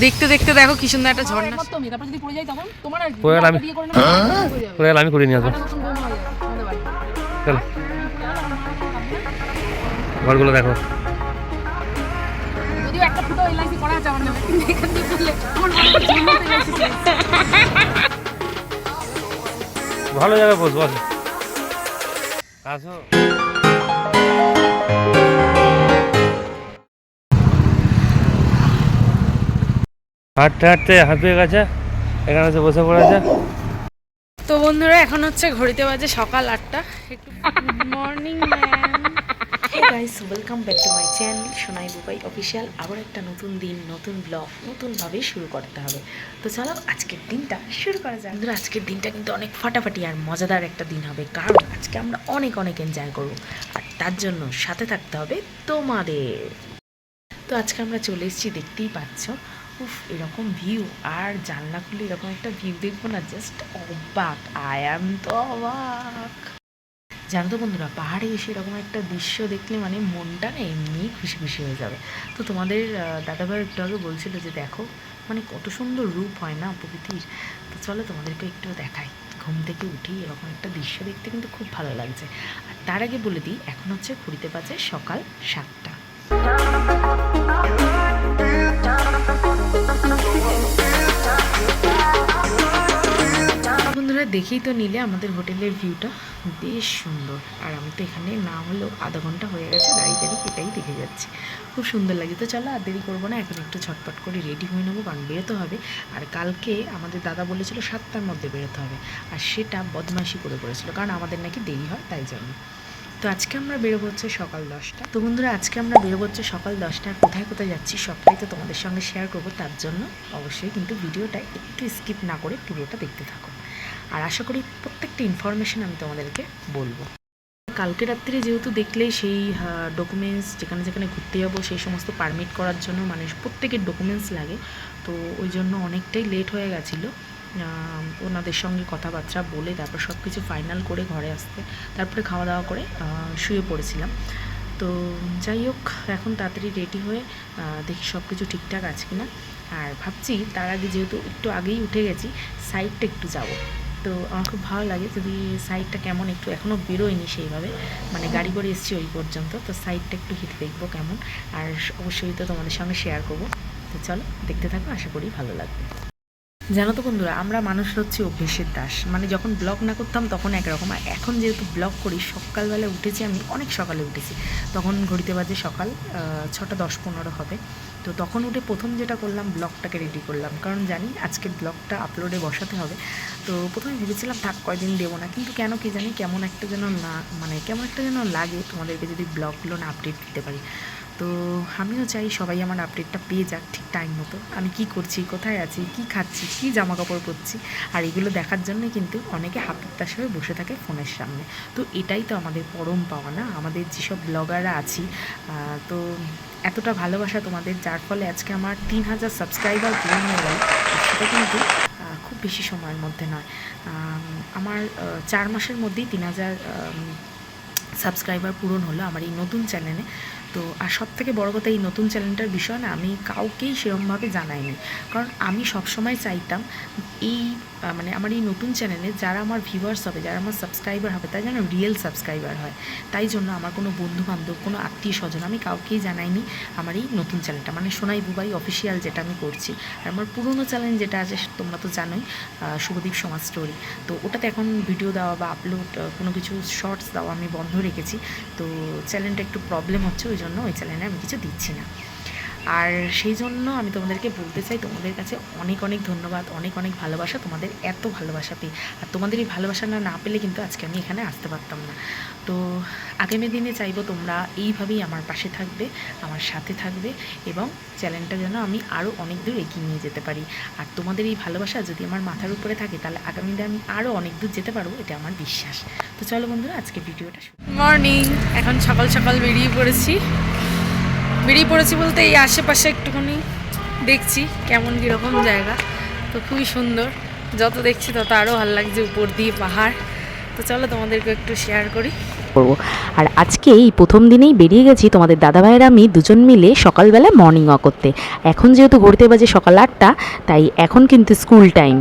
দেখতে দেখতে দেখো কি সুন্দর একটা ঝর্ণা। পড়ে যাই তখন তোমার আর পড়ে গেলে আমি- করে না হয়ে? আমি করে নিয়ে আসব। চল। ঘরগুলো দেখো। যদিও একটা ফুটো এলআইসি হাঁটতে হাঁটতে হাঁপিয়ে গেছে এখানে এসে বসে পড়েছে। তো বন্ধুরা এখন হচ্ছে ঘড়িতে বাজে সকাল আটটা। একটু good morning guys welcome back to my channel Sonai Bubai official আবার একটা নতুন দিন নতুন ব্লগ নতুনভাবে শুরু করতে হবে। তো চলো আজকের দিনটা শুরু করা যাক। বন্ধুরা আজকের দিনটা কিন্তু অনেক ফাটাফাটি আর মজাদার একটা দিন হবে কারণ আজকে আমরা অনেক অনেক এনজয় করব। আর তার জন্য সাথে থাকতে হবে তোমাদের। তো আজকে আমরা চলে এসেছি দেখতেই পাচ্ছ উফ, এরকম ভিউ আর জানলা খুলে এরকম একটা ভিউ দেখব না জাস্ট অবাক আই অ্যাম তো অবাক। জানো তো বন্ধুরা, পাহাড়ে এসে এরকম একটা দৃশ্য দেখলে মানে মনটা না এমনি খুশি খুশি হয়ে যাবে। তো তোমাদের দাদাভাই একটু আগে বলছিল যে দেখো মানে কত সুন্দর রূপ হয় না প্রকৃতির। তো চলো তোমাদেরকে একটু দেখাই। ঘুম থেকে উঠি এরকম একটা দৃশ্য দেখতে কিন্তু খুব ভালো লাগছে। আর তার আগে বলে দিই, এখন হচ্ছে ঘুরিতে বাজে সকাল সাতটা। দেখেই তো নিলে আমাদের হোটেলের ভিউটা বেশ সুন্দর। আর আমি তো এখানে না হলেও আধা ঘণ্টা হয়ে গেছে, দাঁড়িয়ে দাঁড়িয়ে এটাই দেখে যাচ্ছি। খুব সুন্দর লাগে। তো চলো আর দেরি করব না, এখন একটু ছটপট করে রেডি হয়ে নেব, কারণ বেরোতে হবে। আর কালকে আমাদের দাদা বলেছিল সাতটার মধ্যে বেরোতে হবে, আর সেটা বদমাইশি করে করেছিল, কারণ আমাদের নাকি দেরি হয়, তাই জন্য। তো আজকে আমরা বেরোবো হচ্ছে সকাল দশটা। তো বন্ধুরা, আজকে আমরা বেরোবো হচ্ছে সকাল দশটায় কোথায় কোথায় যাচ্ছি সবটাই তো তোমাদের সঙ্গে শেয়ার করব। তার জন্য অবশ্যই কিন্তু ভিডিওটা একটু স্কিপ না করে পুরোটা দেখতে থাকো। আর আশা করি প্রত্যেকটা ইনফরমেশন আমি তোমাদেরকে বলব। কালকে রাত্রে যেহেতু দেখলে সেই ডকুমেন্টস যেখানে যেখানে ঘুরতে যাব, সেই সমস্ত পারমিট করার জন্য মানে প্রত্যেকের ডকুমেন্টস লাগে। তো ওই জন্য অনেকটাই লেট হয়ে গেছিল। ওনাদের সঙ্গে কথাবার্তা বলে তারপর সব কিছু ফাইনাল করে ঘরে আসতে, তারপরে খাওয়া দাওয়া করে শুয়ে পড়েছিলাম। তো যাই হোক, এখন তাড়াতাড়ি রেডি হয়ে দেখি সব কিছু ঠিকঠাক আছে কিনা। আর ভাবছি তার আগে যেহেতু একটু আগেই উঠে গেছি সাইডটা একটু যাব। তো আমার খুব ভালো লাগে যদি সাইডটা কেমন একটু এখনও বেরোয়নি সেইভাবে। মানে গাড়ি করে এসেছি ওই পর্যন্ত। তো সাইডটা একটু হিট দেখব কেমন। আর অবশ্যই তো তোমাদের সঙ্গে শেয়ার করব। তো চলো, দেখতে থাকো, আশা করি ভালো লাগবে। জানো তো বন্ধুরা, আমরা মানুষ হচ্ছে অভ্যেসের দাস। মানে যখন ব্লগ না করতাম তখন একরকম। আর এখন যেহেতু ব্লগ করি, সকালবেলা উঠেছি আমি, অনেক সকালে উঠেছি। তখন ঘড়িতে বাজে সকাল ছটা দশ পনেরো হবে। তো তখন উঠে প্রথম যেটা করলাম ব্লগটাকে রেডি করলাম। কারণ জানি আজকে ব্লগটা আপলোডে বসাতে হবে। তো প্রথমে ভেবেছিলাম, থাক, কয়দিন দেবো না। কিন্তু কেন কি জানি কেমন একটা যেন না মানে কেমন একটা যেন লাগে তোমাদেরকে যদি ব্লগগুলো না আপডেট দিতে পারি। তো আমিও চাই সবাই আমার আপডেটটা পেয়ে যাক ঠিক টাইম মতো। আমি কি করছি, কোথায় আছি, কি খাচ্ছি, কি জামা কাপড় পরছি, আর এগুলো দেখার জন্য কিন্তু অনেকে হাপিত্তাস হয়ে বসে থাকে ফোনের সামনে। তো এটাই তো আমাদের পরম পাওয়া না? আমাদের যেসব ব্লগাররা আছি তো এতটা ভালোবাসা তোমাদের, যার ফলে আজকে আমার তিন হাজার সাবস্ক্রাইবার পূরণ হয়ে গেল, সেটা কিন্তু বেশি সময়ের মধ্যে নয়। আমার চার মাসের মধ্যেই তিন হাজার সাবস্ক্রাইবার পূরণ হলো আমার এই নতুন চ্যানেলে। তো, আর সব থেকে বড়ো কথা এই নতুন চ্যানেলটার বিষয় না, আমি কাউকেই সেরকমভাবে জানাইনি। কারণ আমি সবসময় চাইতাম এই মানে আমার এই নতুন চ্যানেলে যারা আমার ভিউয়ার্স হবে, যারা আমার সাবস্ক্রাইবার হবে, তারা যেন রিয়েল সাবস্ক্রাইবার হয়। তাই জন্য আমার কোনো বন্ধু বান্ধব কোনো আত্মীয় স্বজন আমি কাউকেই জানাইনি আমার এই নতুন চ্যানেলটা। মানে সোনাই বুবাই অফিসিয়াল যেটা আমি করছি। আর আমার পুরনো চ্যানেল যেটা আছে, তোমরা তো জানোই শুভদীপ সমাজ স্টোরি তো ওটাতে এখন ভিডিও দেওয়া বা আপলোড কোনো কিছু শর্টস দেওয়া আমি বন্ধ রেখেছি। তো চ্যানেলটা একটু প্রবলেম হচ্ছে, ওই জন্য ওই চ্যানেলে আমি কিছু দিচ্ছি না। আর সেই জন্য আমি তোমাদেরকে বলতে চাই, তোমাদের কাছে অনেক অনেক ধন্যবাদ, অনেক অনেক ভালোবাসা, তোমাদের এত ভালোবাসা পেয়ে। আর তোমাদের এই ভালোবাসা না না পেলে কিন্তু আজকে আমি এখানে আসতে পারতাম না। তো আগামী দিনে চাইব তোমরা এইভাবেই আমার পাশে থাকবে, আমার সাথে থাকবে এবং চ্যানেলটা যেন আমি আরও অনেক দূর এগিয়ে নিয়ে যেতে পারি। আর তোমাদের এই ভালোবাসা যদি আমার মাথার উপরে থাকে, তাহলে আগামী দিনে আমি আরও অনেক দূর যেতে পারব, এটা আমার বিশ্বাস। তো চলো বন্ধুরা, আজকে ভিডিওটা মর্নিং এখন সকাল সকাল বেরিয়ে পড়েছি। বেরিয়ে পড়েছি বলতে এই আশেপাশে একটুখানি দেখছি কেমন কীরকম জায়গা। তো খুবই সুন্দর। যত দেখছি তত আরও ভালো লাগছে উপর দিয়ে পাহাড়। তো চলো তোমাদেরকে একটু শেয়ার করি। করব। আর আজকে এই প্রথম দিনেই বেরিয়ে গেছি তোমাদের দাদাভাইয়ের আমি দুজন মিলে সকালবেলা মর্নিং ওয়াক করতে। এখন যেহেতু ঘুরতে বাজে সকাল আটটা, তাই এখন কিন্তু স্কুল টাইম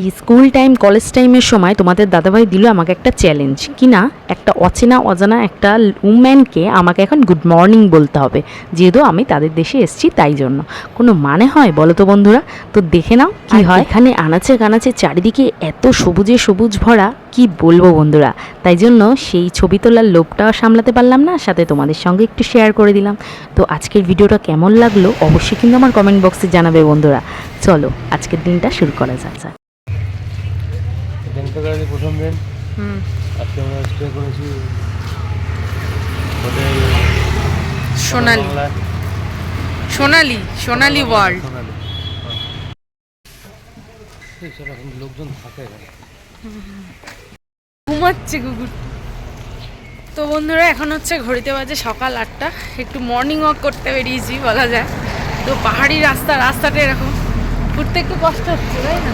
এই স্কুল টাইম কলেজ টাইমের সময় তোমাদের দাদাভাই দিল আমাকে একটা চ্যালেঞ্জ কি না? একটা অচেনা অজানা একটা উম্যানকে আমাকে এখন গুড মর্নিং বলতে হবে। যেহেতু আমি তাদের দেশে এসেছি তাই জন্য। কোনো মানে হয় বলো তো বন্ধুরা? তো দেখে নাও কি হয়। এখানে আনাচে কানাচে চারিদিকে এত সবুজে সবুজ ভরা কি বলব বন্ধুরা? তাই জন্য সেই ছবি তোলার লোভটাও সামলাতে পারলাম না সাথে তোমাদের সঙ্গে একটু শেয়ার করে দিলাম। তো আজকের ভিডিওটা কেমন লাগল? অবশ্যই কিন্তু আমার কমেন্ট বক্সে জানাবে বন্ধুরা। চলো আজকের দিনটা শুরু করা যাক। আজ প্রথম দিন। আজকে আমরা স্টে করেছি হোটেল সোনালি। সোনালি সোনালি ওয়ার্ল্ড লোকজন থাকে ঘুমাচ্ছে কুকুর তো বন্ধুরা এখন হচ্ছে ঘড়িতে বাজে সকাল আটটা। একটু মর্নিং ওয়াক করতে বেরিয়েছি বলা যায়। তো পাহাড়ি রাস্তা রাস্তাটা এরকম। ঘুরতে একটু কষ্ট হচ্ছে তাই না?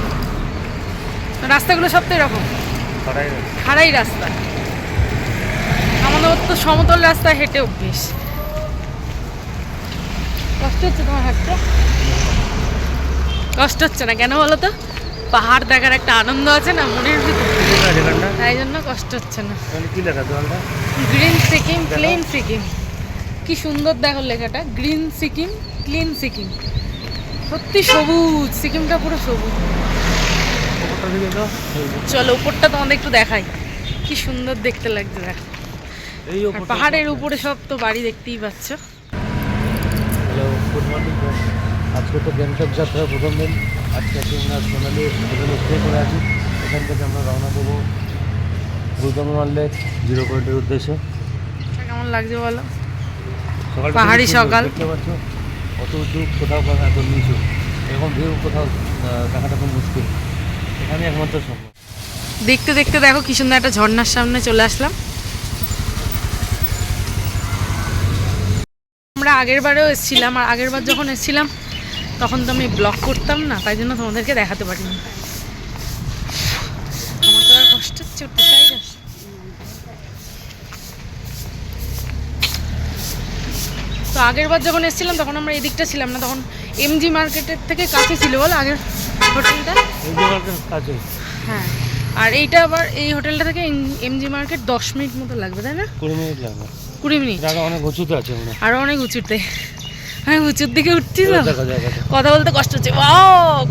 রাস্তাগুলো সব তো এরকম। খাড়াই রাস্তা। আমাদের তো সমতল রাস্তা হেঁটে অভ্যেস। কষ্ট হচ্ছে তোমার হাঁটতে? কষ্ট হচ্ছে না কেন বলো তো? পাহাড় দেখার একটা আনন্দ আছে না মনের ভিতরে? তাই জন্য কষ্ট হচ্ছে না। কি লেখা গ্রিন সিকিম ক্লিন সিকিম। কি সুন্দর দেখো লেখাটা। Green Sikkim clean Sikkim. সত্যি সবুজ সিকিমটা পুরো সবুজ ওপরটা দিকে তো এই যে, চলো উপরটা তোমাদের একটু দেখাই। কি সুন্দর দেখতে লাগছে দেখো। এই পাহাড়ের উপরে সব তো বাড়ি দেখতেই পাচ্ছ। আজকে তো গ্যাংটক যাত্রার প্রথম দিন। আজকে আমরা সোনালি হোটেলে স্টে করে আছি। এখান থেকে আমরা রওনা দেবো রুদমল লেক জিরো পয়েন্টের উদ্দেশ্যে। কেমন লাগছে বলো? পাহাড়ি সকাল। দেখতে পাচ্ছ? অত উঁচু কোথাও এত নিচু। এরকম ভিউ কোথাও দেখাটা খুব মুশকিল। এখানে একমাত্র সম্ভব। দেখতে দেখতে দেখো কি সুন্দর একটা ঝর্ণার সামনে চলে আসলাম। আমরা আগের বারেও এসেছিলাম, আর আগের বার যখন এসেছিলাম, তখন তো আমি ব্লগ করতাম না, তাই জন্য তোমাদেরকে দেখাতে পারিনি। আমার তো আর কষ্ট হচ্ছে তো আগের বার যখন এসেছিলাম, তখন আমরা এদিকটা ছিলাম না, তখন এমজি মার্কেটের থেকে কাছে ছিল বল, আগের হোটেলটা? কাছে হ্যাঁ। আর এইটা আবার এই হোটেলটা থেকে এমজি মার্কেট দশ মিনিট মতো লাগবে তাই না? কুড়ি মিনিট লাগবে। কুড়ি মিনিট? আরও অনেক উঁচুতে আছে হয়। আরও অনেক উঁচুতে। আমি উঁচুর দিকে উঠছি যায় কথা বলতে কষ্ট হচ্ছে। ও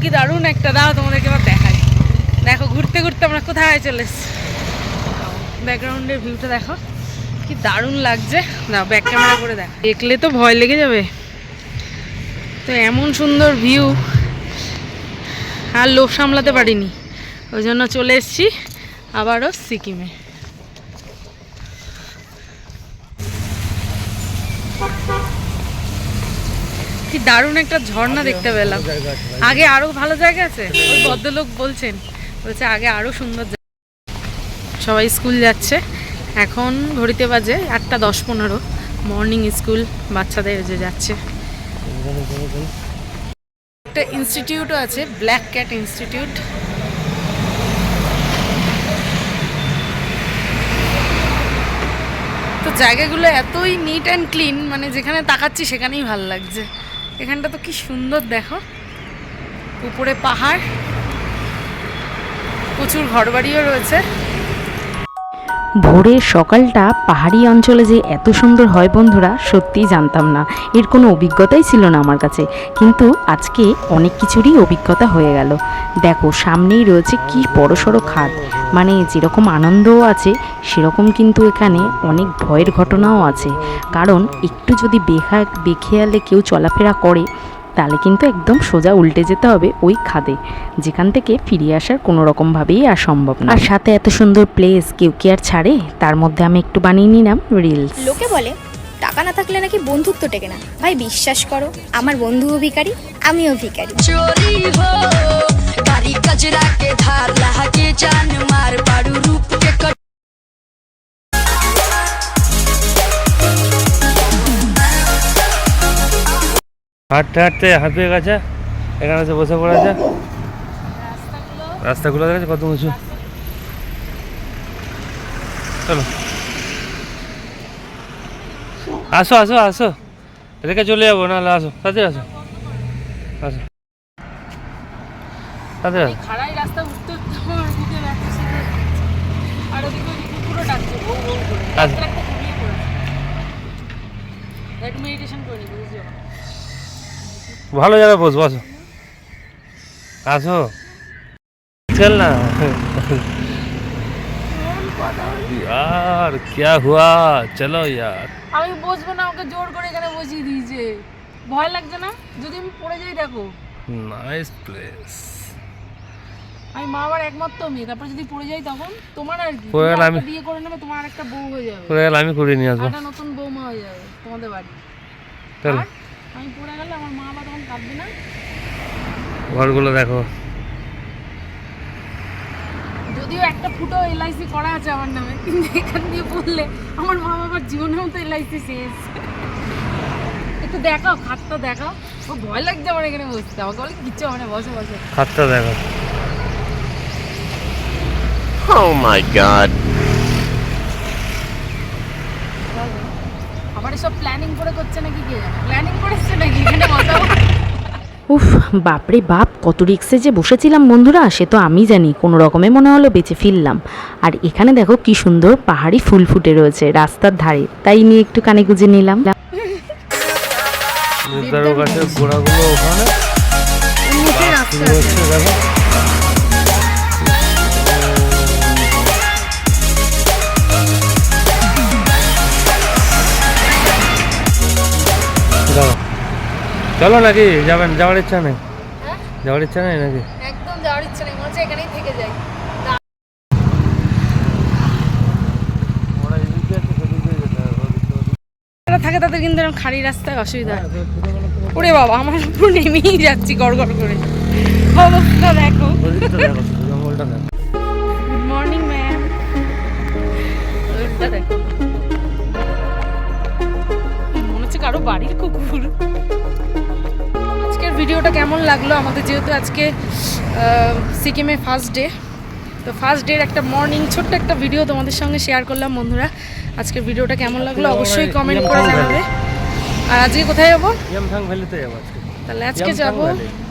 কি দারুণ একটা। দাও তোমাদেরকে এবার দেখাই। দেখো ঘুরতে ঘুরতে আমরা কোথায় চলে এসেছি। ব্যাকগ্রাউন্ডের ভিউটা দেখো। কি দারুণ লাগছে। দাও ব্যাক ক্যামেরা করে দেখ। দেখলে তো ভয় লেগে যাবে। তো এমন সুন্দর ভিউ আর লোভ সামলাতে পারিনি। ওই জন্য চলে এসেছি আবারও সিকিমে। কি দারুণ একটা ঝর্ণা দেখতে পেলাম। আগে আরও ভালো জায়গা আছে? ওই ভদ্রলোক বলছেন বলছে আগে আরও সুন্দর জায়গা। সবাই স্কুল যাচ্ছে। এখন ঘড়িতে বাজে আটটা দশ পনেরো। মর্নিং স্কুল বাচ্চাদের যে যাচ্ছে। একটা ইনস্টিটিউটও আছে ব্ল্যাক ক্যাট ইনস্টিটিউট তো জায়গাগুলো এতই নিট অ্যান্ড ক্লিন মানে যেখানে তাকাচ্ছি সেখানেই ভালো লাগছে। এখানটা তো কি সুন্দর, দেখো। উপরে পাহাড়। প্রচুর ঘরবাড়িও রয়েছে। ভোরের সকালটা পাহাড়ি অঞ্চলে যে এত সুন্দর হয় বন্ধুরা, সত্যিই জানতাম না। এর কোনো অভিজ্ঞতাই ছিল না আমার কাছে। কিন্তু আজকে অনেক কিছুরই অভিজ্ঞতা হয়ে গেল। দেখো, সামনেই রয়েছে কি বড়সড় খাদ। মানে যেরকম আনন্দও আছে, সেরকম কিন্তু এখানে অনেক ভয়ের ঘটনাও আছে। কারণ একটু যদি বেখা বেখেয়ালে কেউ চলাফেরা করে তাহলে কিন্তু একদম সোজা উল্টে যেতে হবে ওই খাদে যেখান থেকে ফিরিয়ে আসার কোনো রকমভাবেই আর সম্ভব না। আর সাথে এত সুন্দর প্লেস কেউ কি আর ছাড়ে? তার মধ্যে আমি একটু বানিয়ে নিলাম রিলস লোকে বলে টাকা না থাকলে নাকি বন্ধুত্ব টেকে না। ভাই বিশ্বাস করো আমার বন্ধু অভিকারী আমিও হো গাড়ি কাজরা কে ধার লাহাকে জান মার পাড়ু রূপ কে হাঁটতে হাঁটতে হাঁপিয়ে গেছে এখানে এসে বসে পড়েছে। রাস্তাগুলো দেখেছে কত উঁচু? চলো। আসো আসো আসো। রেখে চলে যাব নাহলে আসো। তাড়াতাড়ি আসো। আসো। তাড়াতাড়ি আসো। মেডিটেশন করে। নিবি ভালো জায়গায় বসবো আসো আসো चल ना यार क्या हुआ चलो यार আমি বসবো না ওকে জোর করে এখানে বসিয়ে দিয়েছে ভয় লাগছে না যদি আমি পড়ে যাই দেখো नाइस प्लेस আমি মা আবার একমাত্র মেয়ে তারপর যদি পড়ে যাই তখন তোমার আর কি পড়ে তুমি গেলে আরেকটা আমি- বিয়ে করে নেবে তোমার একটা বউ হয়ে যাবে পরে গেলে আমি করে নিয়ে আসবো একটা নতুন বৌমা হয়ে যাবে তোমাদের বাড়ি চল আর আমি পড়ে গেলে আমার মা বাবা তখন কাঁদবে না? ঘরগুলো দেখো। যদিও একটা ফুটো এলআইসি করা আছে আমার নামে কিন্তু এখান দিয়ে বললে আমার মা বাবার জীবনের মতো এলআইসি শেষ। একটু দেখাও খাটটা দেখাও। ও ভয় লাগছে আমার এখানে বসতে। আমাকে বলে কিচ্ছু হবে না বসে বসে। খাতটা দেখো। Oh my god. আবার এসব প্ল্যানিং করে করছে নাকি কে প্ল্যানিং করেছে নাকি? এখানে উফ বাপরে বাপ কত রিক্সে যে বসেছিলাম বন্ধুরা সে তো আমি জানি কোনো রকমে মনে হলো বেঁচে ফিরলাম। আর এখানে দেখো কি সুন্দর পাহাড়ি ফুল ফুটে রয়েছে রাস্তার ধারে। তাই নিয়ে একটু কানে গুজে নিলাম। ওখানে। চলো নাকি যাবেন যাওয়ার ইচ্ছা নেই। যাওয়ার ইচ্ছা নেই নাকি? একদম যাওয়ার ইচ্ছে নেই মনে হচ্ছে এখানেই থেকে যাই। থাকে তাদের কিন্তু এরকম খালি রাস্তায় অসুবিধা। ওরে বাবা আমার উপর নেমেই যাচ্ছি গড় গড় করে। অবস্থা দেখো। দেখো দেখো। গুড মর্নিং ম্যাম দেখো। কারও বাড়ির কুকুর। আজকের ভিডিওটা কেমন লাগল? আমাদের যেহেতু আজকে সিকিমে ফার্স্ট ডে তো ফার্স্ট ডের একটা মর্নিং ছোট্ট একটা ভিডিও তোমাদের সঙ্গে শেয়ার করলাম বন্ধুরা। আজকের ভিডিওটা কেমন লাগল? অবশ্যই কমেন্ট করে জানাবে। আর আজকে কোথায় যাব? তাহলে আজকে যাব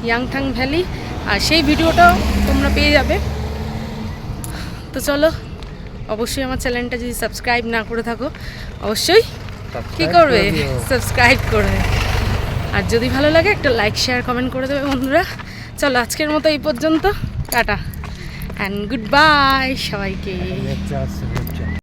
ইয়াংথাং ভ্যালি আর সেই ভিডিওটাও তোমরা পেয়ে যাবে। তো চলো অবশ্যই আমার চ্যানেলটা যদি সাবস্ক্রাইব না করে থাকো অবশ্যই কি করবে? সাবস্ক্রাইব করবে আর যদি ভালো লাগে একটা লাইক শেয়ার কমেন্ট করে দেবে বন্ধুরা। চলো আজকের মতো এই পর্যন্ত। টাটা। অ্যান্ড গুড বাই সবাইকে